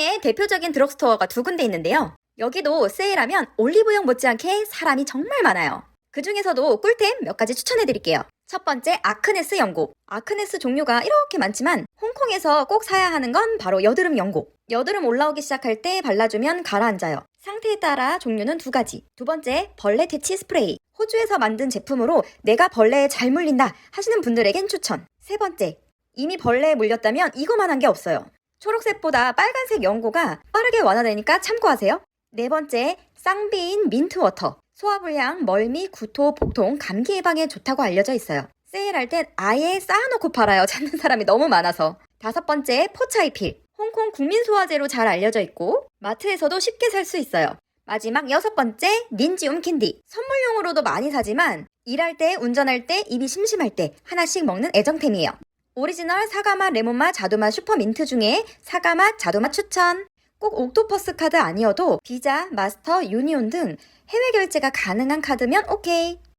홍콩에 대표적인 드럭스토어가 두 군데 있는데요. 여기도 세일하면 올리브영 못지않게 사람이 정말 많아요. 그 중에서도 꿀템 몇 가지 추천해 드릴게요. 첫 번째, 아크네스 연고. 아크네스 종류가 이렇게 많지만 홍콩에서 꼭 사야 하는 건 바로 여드름 연고. 여드름 올라오기 시작할 때 발라주면 가라앉아요. 상태에 따라 종류는 두 가지. 두 번째, 벌레 퇴치 스프레이. 호주에서 만든 제품으로 내가 벌레에 잘 물린다 하시는 분들에겐 추천. 세 번째, 이미 벌레에 물렸다면 이거만 한 게 없어요. 초록색보다 빨간색 연고가 빠르게 완화되니까 참고하세요. 네 번째, 쌍비인 민트워터. 소화불량, 멀미, 구토, 복통, 감기 예방에 좋다고 알려져 있어요. 세일할 땐 아예 쌓아놓고 팔아요. 찾는 사람이 너무 많아서. 다섯 번째, 포차이필. 홍콩 국민 소화제로 잘 알려져 있고 마트에서도 쉽게 살 수 있어요. 마지막 여섯 번째, 닌지움 캔디. 선물용으로도 많이 사지만 일할 때, 운전할 때, 입이 심심할 때 하나씩 먹는 애정템이에요. 오리지널 사과맛, 레몬맛, 자두맛, 슈퍼민트 중에 사과맛, 자두맛 추천. 꼭 옥토퍼스 카드 아니어도 비자, 마스터, 유니온 등 해외 결제가 가능한 카드면 오케이.